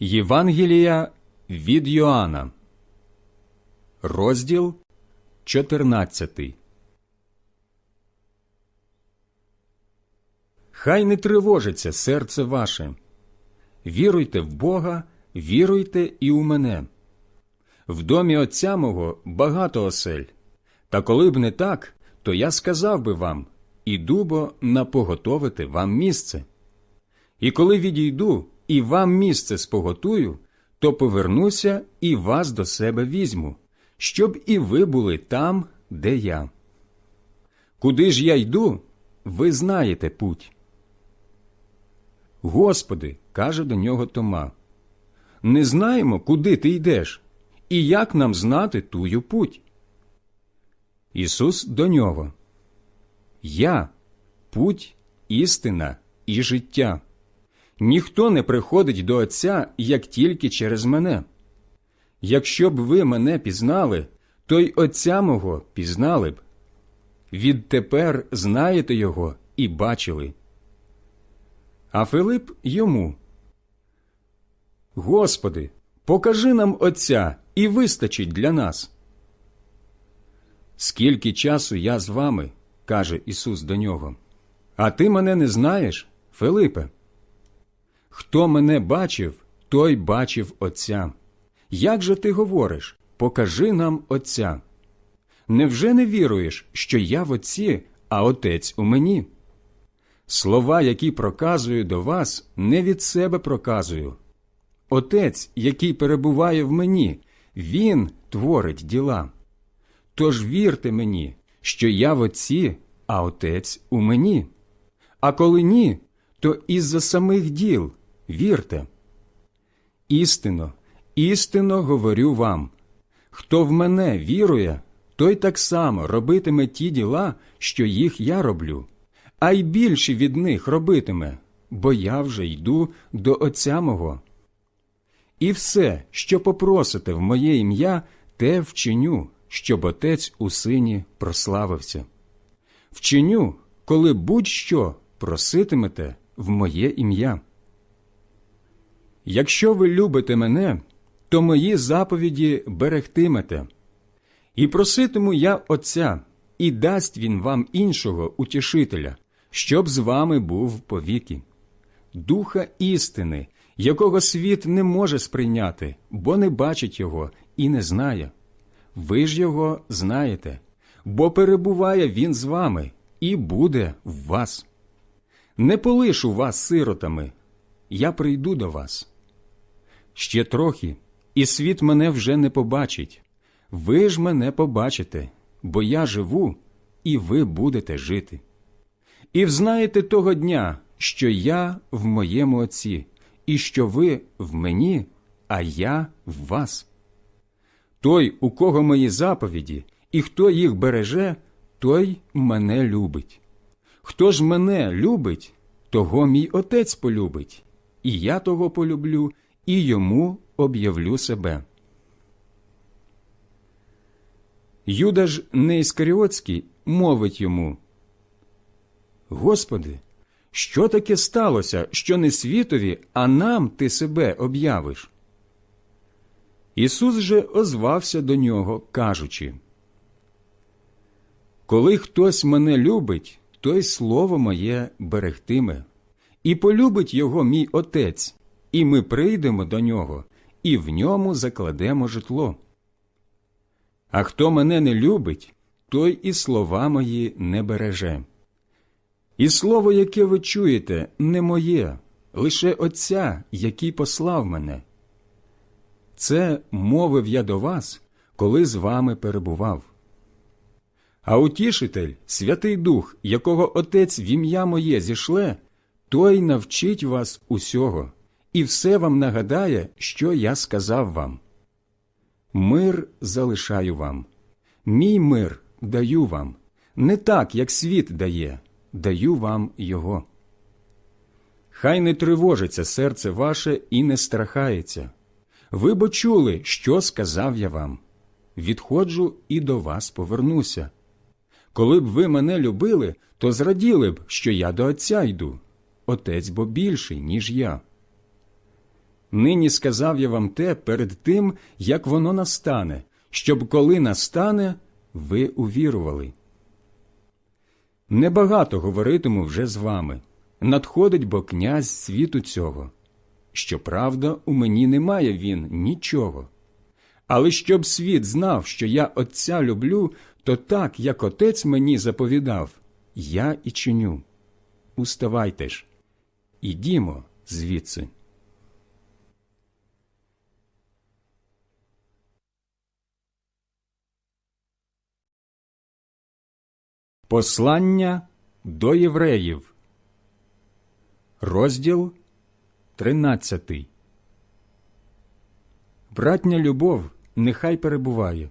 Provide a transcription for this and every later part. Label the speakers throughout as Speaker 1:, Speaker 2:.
Speaker 1: Євангелія від Йоанна, розділ 14. Хай не тривожиться серце ваше. Віруйте в Бога, віруйте і у мене. В домі отця мого багато осель. Та коли б не так, то я сказав би вам іду бо напоготовити вам місце. І коли відійду і вам місце споготую, то повернуся і вас до себе візьму, щоб і ви були там, де я. Куди ж я йду, ви знаєте путь. Господи, каже до нього Тома, не знаємо, куди ти йдеш, і як нам знати тую путь. Ісус до нього. Я путь, істина і життя. Ніхто не приходить до Отця, як тільки через мене. Якщо б ви мене пізнали, то й Отця мого пізнали б. Відтепер знаєте його і бачили. А Филип йому. Господи, покажи нам Отця і вистачить для нас. Скільки часу я з вами, каже Ісус до нього, а ти мене не знаєш, Филипе? Хто мене бачив, той бачив Отця. Як же ти говориш? Покажи нам Отця. Невже не віруєш, що я в Отці, а Отець у мені? Слова, які проказую до вас, не від себе проказую. Отець, який перебуває в мені, Він творить діла. Тож вірте мені, що я в Отці, а Отець у мені. А коли ні, то із-за самих діл вірте. Істинно, істинно говорю вам хто в мене вірує, той так само робитиме ті діла, що їх я роблю, а й більше від них робитиме, бо я вже йду до Отця мого. І все, що попросите в моє ім'я, те вчиню, щоб Отець у сині прославився. Вчиню, коли будь-що проситимете в моє ім'я. Якщо ви любите мене, то мої заповіді берегтимете. І проситиму я Отця, і дасть він вам іншого утішителя, щоб з вами був повіки, духа істини, якого світ не може сприйняти, бо не бачить його і не знає. Ви ж його знаєте, бо перебуває він з вами і буде в вас. Не полишу вас сиротами, я прийду до вас. Ще трохи, і світ мене вже не побачить. Ви ж мене побачите, бо я живу, і ви будете жити. І взнаєте того дня, що я в моєму Отці, і що ви в мені, а я в вас. Той, у кого мої заповіді, і хто їх береже, той мене любить. Хто ж мене любить, того мій отець полюбить, і я того полюблю, і йому об'явлю себе. Юда ж Неіскаріотський мовить йому Господи, що таке сталося, що не світові, а нам ти себе об'явиш? Ісус же озвався до нього, кажучи Коли хтось мене любить, той слово моє берегтиме, і полюбить його мій Отець, і ми прийдемо до нього, і в ньому закладемо житло. А хто мене не любить, той і слова мої не береже. І слово, яке ви чуєте, не моє, лише Отця, який послав мене. Це мовив я до вас, коли з вами перебував. А утішитель, Святий Дух, якого Отець в ім'я моє зішле, той навчить вас усього і все вам нагадає, що я сказав вам. Мир залишаю вам, мій мир даю вам, не так, як світ дає, даю вам його. Хай не тривожиться серце ваше і не страхається. Ви бо чули, що сказав я вам. Відходжу і до вас повернуся. Коли б ви мене любили, то зраділи б, що я до Отця йду, Отець бо більший, ніж я. Нині сказав я вам те перед тим, як воно настане, щоб коли настане, ви увірували. Небагато говоритиму вже з вами. Надходить бо князь світу цього. Щоправда, у мені немає він нічого. Але щоб світ знав, що я Отця люблю, то так, як Отець мені заповідав, я і чиню. Уставайте ж, ідімо звідси. Послання до євреїв, розділ 13 Братня любов нехай перебуває.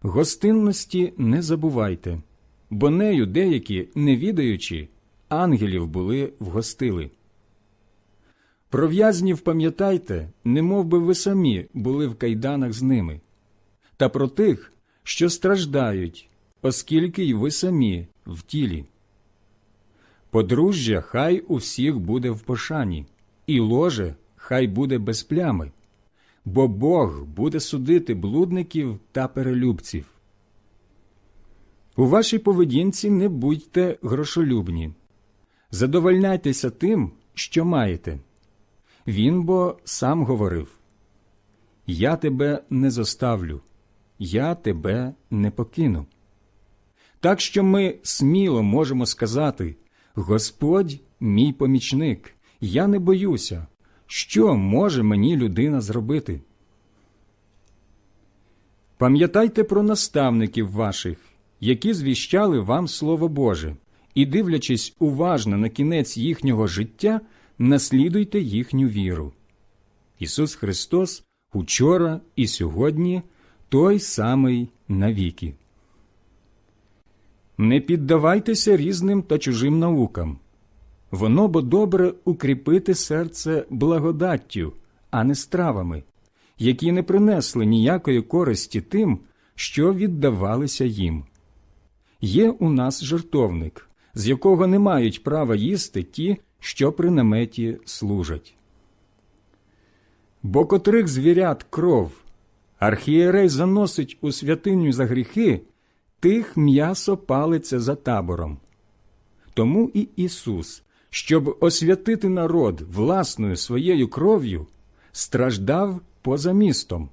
Speaker 1: Гостинності не забувайте, бо нею деякі, не відаючи, ангелів були вгостили. Про в'язнів пам'ятайте, не би ви самі були в кайданах з ними, та про тих, що страждають, оскільки й ви самі в тілі. Подружжя хай у всіх буде в пошані, і ложе хай буде без плями, бо Бог буде судити блудників та перелюбців. У вашій поведінці не будьте грошолюбні, задовольняйтеся тим, що маєте. Він бо сам говорив Я тебе не зоставлю, я тебе не покину. Так що ми сміло можемо сказати Господь мій помічник, я не боюся, що може мені людина зробити. Пам'ятайте про наставників ваших, які звіщали вам Слово Боже, і, дивлячись уважно на кінець їхнього життя, наслідуйте їхню віру. Ісус Христос учора і сьогодні той самий навіки. Не піддавайтеся різним та чужим наукам. Воно бо добре укріпити серце благодаттю, а не стравами, які не принесли ніякої користі тим, що віддавалися їм. Є у нас жертовник, з якого не мають права їсти ті, що при наметі служать. Бо котрих звірят кров архієрей заносить у святиню за гріхи, тих м'ясо палиться за табором. Тому і Ісус, щоб освятити народ власною своєю кров'ю, страждав поза містом.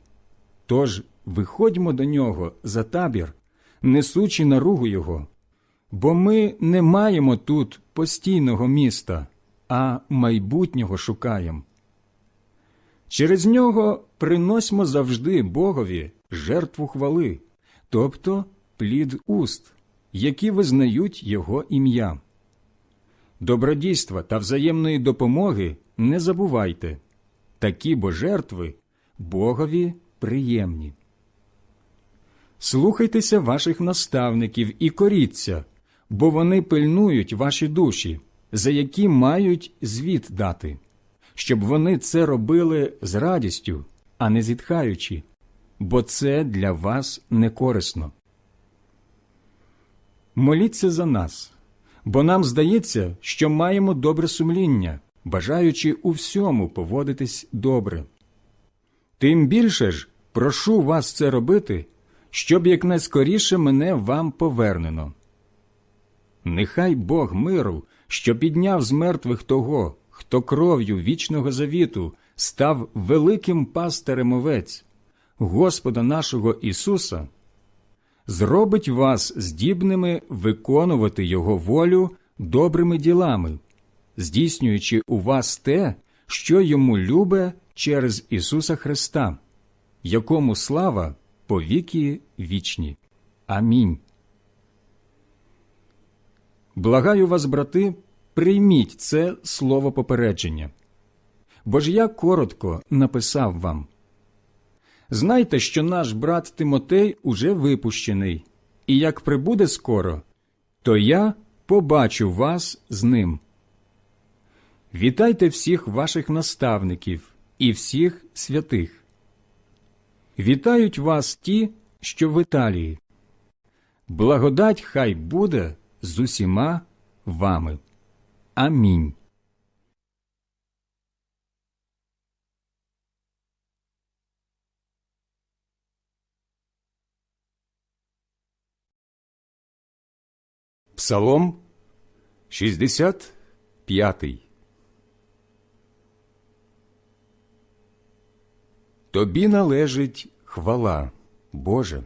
Speaker 1: Тож виходьмо до нього за табір, несучи наругу Його, бо ми не маємо тут постійного міста, а майбутнього шукаємо. Через нього приносьмо завжди Богові жертву хвали, тобто плід уст, які визнають Його ім'я. Добродійства та взаємної допомоги не забувайте такі бо жертви Богові приємні. Слухайтеся ваших наставників і коріться, бо вони пильнують ваші душі, за які мають звіт дати, щоб вони це робили з радістю, а не зітхаючи, бо це для вас не корисно. Моліться за нас, бо нам здається, що маємо добре сумління, бажаючи у всьому поводитись добре. Тим більше ж прошу вас це робити, щоб якнайскоріше мене вам повернено. Нехай Бог миру, що підняв з мертвих того, хто кров'ю вічного завіту став великим пастирем овець, Господа нашого Ісуса зробить вас здібними виконувати Його волю добрими ділами, здійснюючи у вас те, що йому любе через Ісуса Христа, якому слава повіки вічні. Амінь. Благаю вас, брати, прийміть це слово попередження. Бо ж я коротко написав вам. Знайте, що наш брат Тимотей уже випущений, і як прибуде скоро, то я побачу вас з ним. Вітайте всіх ваших наставників і всіх святих. Вітають вас ті, що в Італії. Благодать хай буде з усіма вами. Амінь. Псалом 65 Тобі належить хвала, Боже,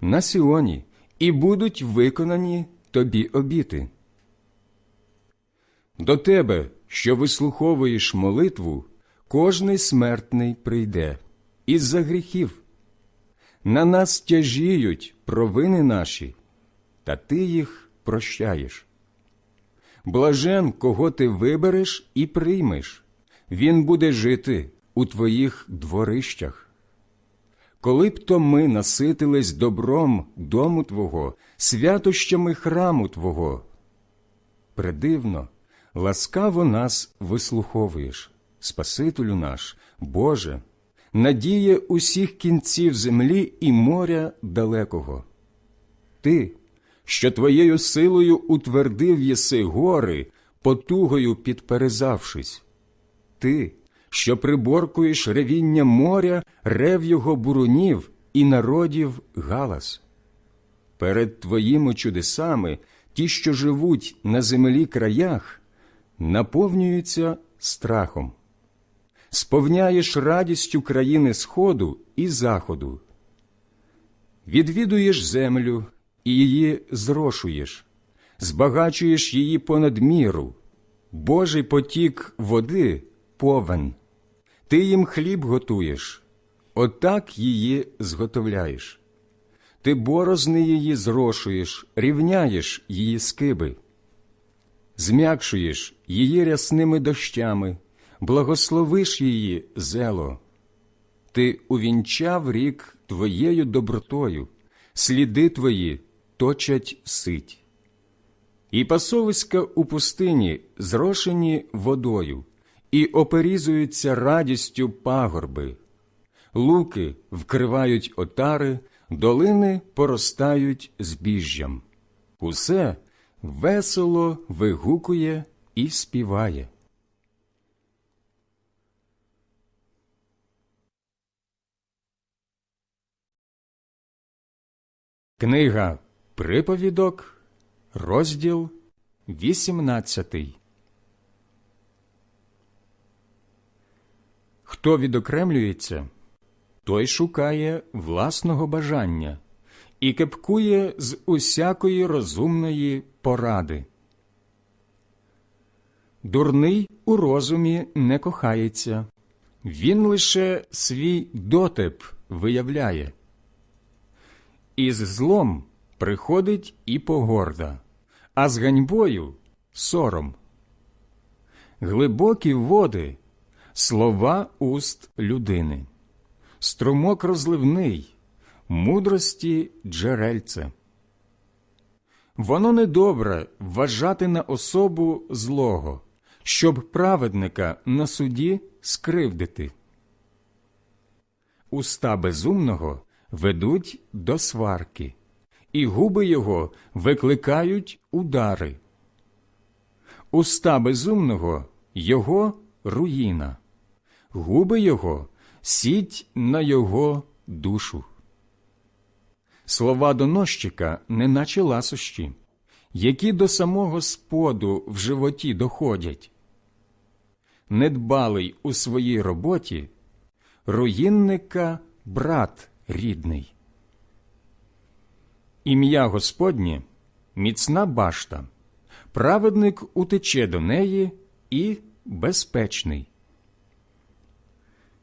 Speaker 1: на Сіоні, і будуть виконані тобі обіти. До тебе, що вислуховуєш молитву, кожний смертний прийде із-за гріхів. На нас тяжіють провини наші, та ти їх прощаєш. Блажен, кого ти вибереш і приймеш, він буде жити у твоїх дворищах. Коли б то ми наситились добром дому Твого, святощами храму Твого. Придивно, ласкаво нас вислуховуєш, Спасителю наш, Боже, надія усіх кінців землі і моря далекого. Ти, що твоєю силою утвердив єси гори, потугою підперезавшись. Ти, що приборкуєш ревіння моря, рев його бурунів і народів галас. Перед твоїми чудесами ті, що живуть на землі краях, наповнюються страхом. Сповняєш радістю країни Сходу і Заходу. Відвідуєш землю і її зрошуєш, збагачуєш її понад міру, Божий потік води повен. Ти їм хліб готуєш, отак її зготовляєш. Ти борозни її зрошуєш, рівняєш її скиби, зм'якшуєш її рясними дощами, благословиш її зело. Ти увінчав рік твоєю добротою, сліди твої точать сить. І пасовиська у пустині зрошені водою, і оперізуються радістю пагорби, луки вкривають отари, долини поростають збіжжям. Усе весело вигукує і співає. Книга Приповідок, розділ 18 Хто відокремлюється, той шукає власного бажання і кепкує з усякої розумної поради. Дурний у розумі не кохається, він лише свій дотип виявляє. Із злом приходить і погорда, а з ганьбою сором. Глибокі води слова уст людини, струмок розливний, мудрості джерельце. Воно недобре вважати на особу злого, щоб праведника на суді скривдити. Уста безумного ведуть до сварки, і губи його викликають удари. Уста безумного його руїна, губи його сіть на його душу. Слова доносчика, неначе ласощі, які до самого споду в животі доходять. Недбалий у своїй роботі, руїнника брат рідний. Ім'я Господнє міцна башта, праведник утече до неї і безпечний.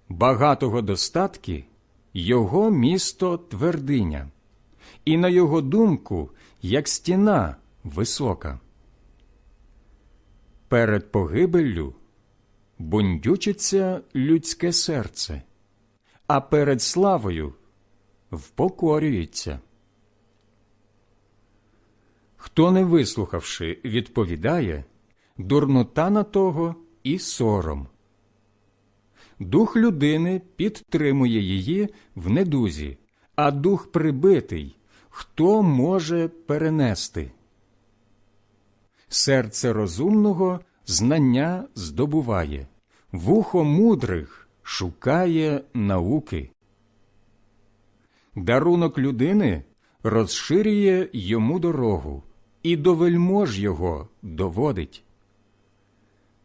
Speaker 1: Багатого достатки його місто твердиня, і на його думку, як стіна висока. Перед погибеллю бундючиться людське серце, а перед славою впокорюється. Хто, не вислухавши, відповідає, дурнота на того і сором. Дух людини підтримує її в недузі, а дух прибитий хто може перенести? Серце розумного знання здобуває, вухо мудрих шукає науки. Дарунок людини розширює йому дорогу, і до вельмож його доводить.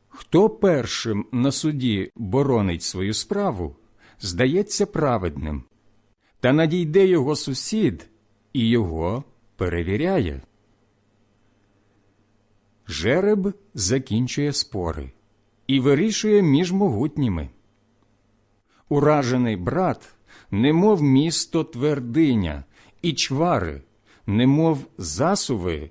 Speaker 1: Хто першим на суді боронить свою справу, здається праведним, та надійде його сусід і його перевіряє. Жереб закінчує спори і вирішує між могутніми. Уражений брат, немов місто твердиня, і чвари, немов засуви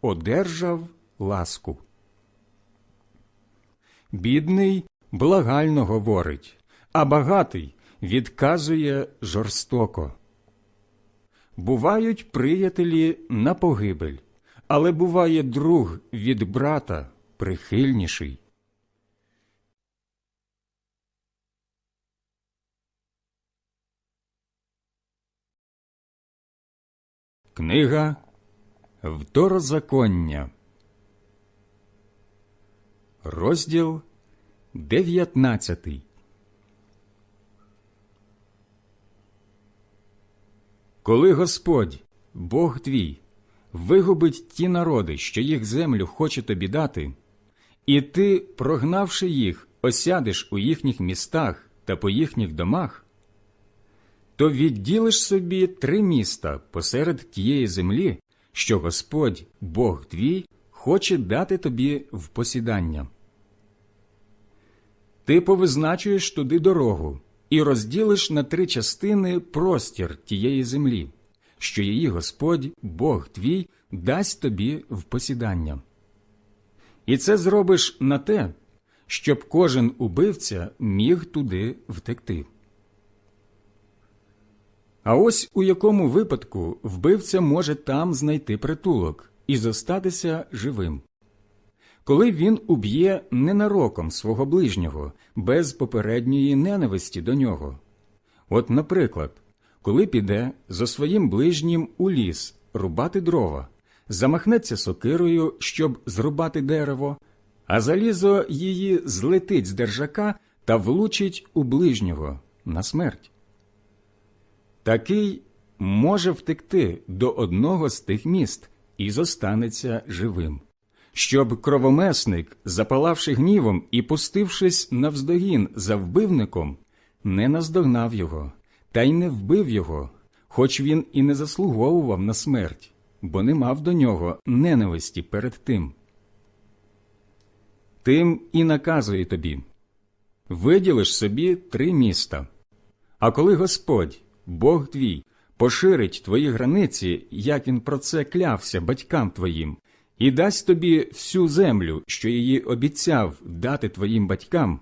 Speaker 1: одержав ласку. Бідний благально говорить, а багатий відказує жорстоко. Бувають приятелі на погибель, але буває друг від брата прихильніший. Книга Второзаконня, розділ 19 Коли Господь, Бог твій, вигубить ті народи, що їх землю хоче тобі дати, і ти, прогнавши їх, осядеш у їхніх містах та по їхніх домах, то відділиш собі три міста посеред тієї землі, що Господь, Бог твій, хоче дати тобі в посідання. Ти повизначуєш туди дорогу і розділиш на три частини простір тієї землі, що її Господь, Бог твій, дасть тобі в посідання. І це зробиш на те, щоб кожен убивця міг туди втекти. А ось у якому випадку вбивця може там знайти притулок і зостатися живим. Коли він уб'є ненароком свого ближнього без попередньої ненависті до нього. От, наприклад, коли піде за своїм ближнім у ліс рубати дрова, замахнеться сокирою, щоб зрубати дерево, а залізо її злетить з держака та влучить у ближнього на смерть. Такий може втекти до одного з тих міст і зостанеться живим, щоб кровомесник, запалавши гнівом і пустившись навздогін за вбивником, не наздогнав його та й не вбив його, хоч він і не заслуговував на смерть, бо не мав до нього ненависті перед тим. Тим і наказує тобі виділиш собі три міста. А коли Господь Бог твій поширить твої границі, як він про це клявся батькам твоїм, і дасть тобі всю землю, що її обіцяв дати твоїм батькам.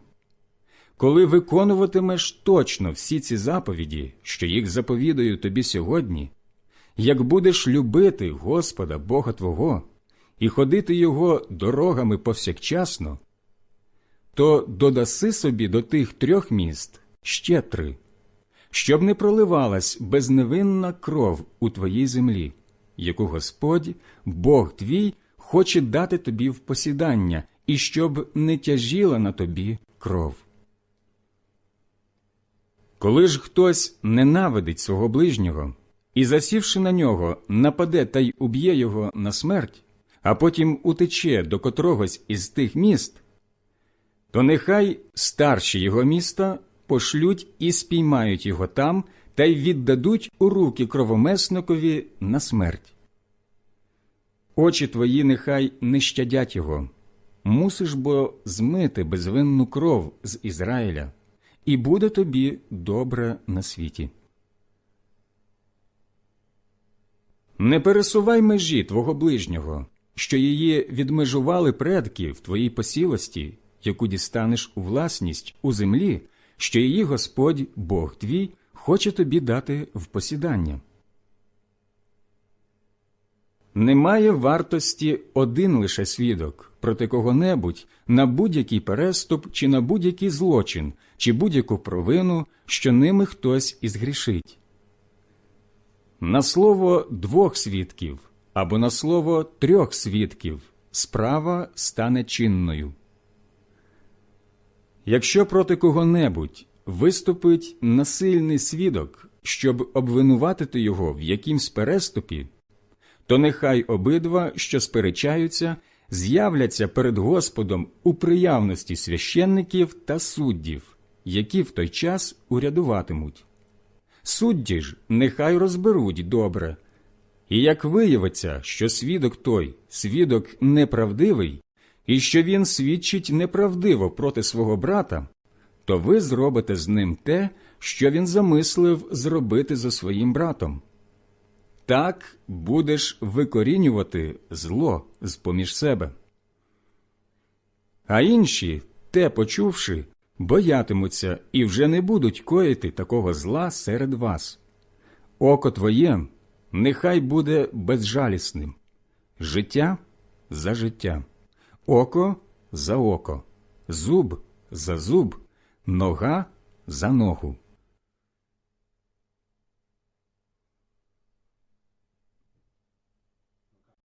Speaker 1: Коли виконуватимеш точно всі ці заповіді, що їх заповідаю тобі сьогодні, як будеш любити Господа Бога Твого і ходити Його дорогами повсякчасно, то додаси собі до тих трьох міст ще три щоб не проливалась безневинна кров у твоїй землі, яку Господь, Бог твій, хоче дати тобі в посідання, і щоб не тяжіла на тобі кров. Коли ж хтось ненавидить свого ближнього і, засівши на нього, нападе та й уб'є його на смерть, а потім утече до котрогось із тих міст, то нехай старші його міста пошлють і спіймають його там та й віддадуть у руки кровомесникові на смерть. Очі твої нехай не щадять його. Мусиш бо змити безвинну кров з Ізраїля, і буде тобі добре на світі. Не пересувай межі твого ближнього, що її відмежували предки в твоїй посілості, яку дістанеш у власність у землі, що її Господь, Бог твій, хоче тобі дати в посідання. Немає вартості один лише свідок проти кого-небудь на будь-який переступ чи на будь-який злочин, чи будь-яку провину, що ними хтось і згрішить. На слово двох свідків або на слово трьох свідків справа стане чинною. Якщо проти кого-небудь виступить насильний свідок, щоб обвинуватити його в якимсь переступі, то нехай обидва, що сперечаються, з'являться перед Господом у приявності священників та суддів, які в той час урядуватимуть. Судді ж нехай розберуть добре. І як виявиться, що свідок той свідок неправдивий, і що він свідчить неправдиво проти свого брата, то ви зробите з ним те, що він замислив зробити за своїм братом. Так будеш викорінювати зло з поміж себе. А інші, те почувши, боятимуться і вже не будуть коїти такого зла серед вас. Око твоє нехай буде безжалісним, життя за життя, око за око, зуб за зуб, нога за ногу.